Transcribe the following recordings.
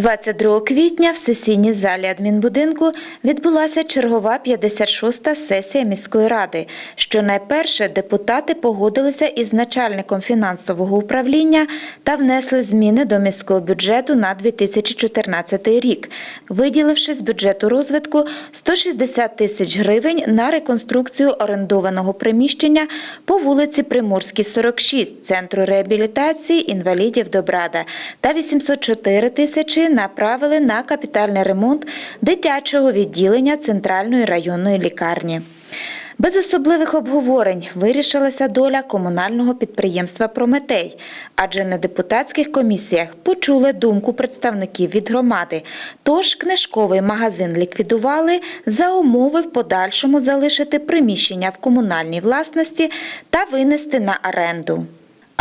22 квітня в сесійній залі адмінбудинку відбулася чергова 56-та сесія міської ради. Що найперше депутати погодилися із начальником фінансового управління та внесли зміни до міського бюджету на 2014 рік, виділивши з бюджету розвитку 160 тисяч гривень на реконструкцію орендованого приміщення по вулиці Приморській, 46, центру реабілітації інвалідів Добрада та 804 тисячі направили на капітальний ремонт дитячого відділення Центральної районної лікарні. Без особливих обговорень вирішилася доля комунального підприємства Прометей, адже на депутатських комісіях почули думку представників від громади. Тож книжковий магазин ліквідували за умови в подальшому залишити приміщення в комунальній власності та винести на оренду.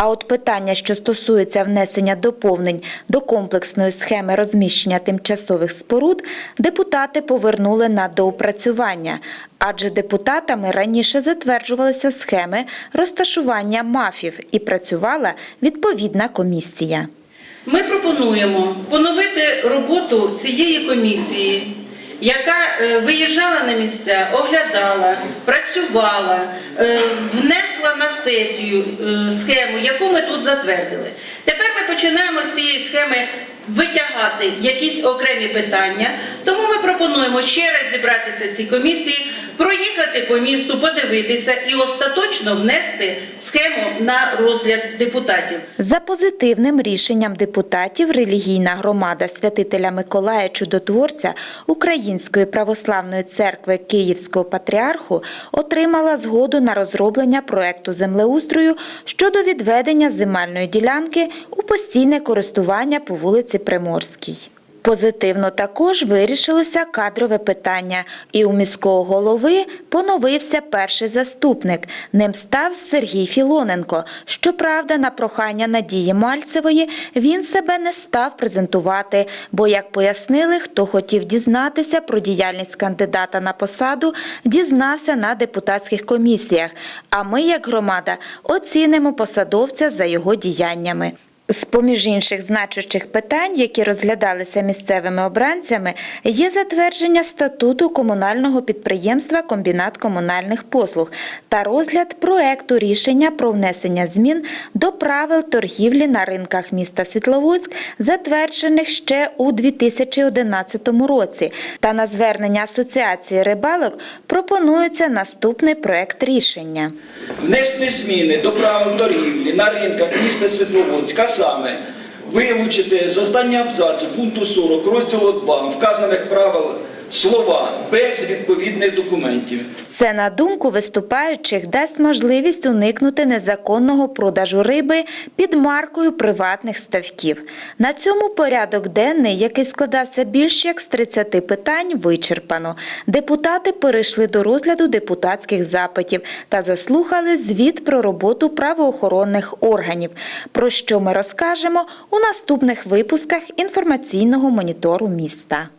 А от питання, що стосується внесення доповнень до комплексної схеми розміщення тимчасових споруд, депутати повернули на доопрацювання, адже депутатами раніше затверджувалися схеми розташування мафів і працювала відповідна комісія. Ми пропонуємо поновити роботу цієї комісії, яка е, виїжджала на місця, оглядала, працювала, е, внесла на сесію е, схему, яку ми тут затвердили. Тепер ми починаємо з цієї схеми витягати якісь окремі питання. Тому ми пропонуємо ще раз зібратися цій комісії, проїхати по місту, подивитися і остаточно внести схему на розгляд депутатів. За позитивним рішенням депутатів релігійна громада святителя Миколая Чудотворця Української православної церкви Київського патріарху отримала згоду на розроблення проекту землеустрою щодо відведення земельної ділянки у постійне користування по вулиці Приморській. Позитивно також вирішилося кадрове питання, і у міського голови поновився перший заступник. Ним став Сергій Філоненко. Щоправда, на прохання Надії Мальцевої він себе не став презентувати, бо, як пояснили, хто хотів дізнатися про діяльність кандидата на посаду, дізнався на депутатських комісіях. А ми, як громада, оцінимо посадовця за його діяннями. З поміж інших значущих питань, які розглядалися місцевими обранцями, є затвердження статуту комунального підприємства Комбінат комунальних послуг та розгляд проекту рішення про внесення змін до правил торгівлі на ринках міста Світловодськ, затверджених ще у 2011 році. Та на звернення Асоціації рибалок пропонується наступний проект рішення. внести зміни до правил торгівлі на ринках міста Світловодська, саме. Вилучити з останнього абзацу пункту 40 розділу 2 вказаних правил слова без відповідних документів. Це, на думку виступаючих, дасть можливість уникнути незаконного продажу риби під маркою приватних ставків. На цьому порядок денний, який складався більш як з 30 питань, вичерпано. Депутати перейшли до розгляду депутатських запитів та заслухали звіт про роботу правоохоронних органів, про що ми розкажемо у наступних випусках інформаційного монітору міста.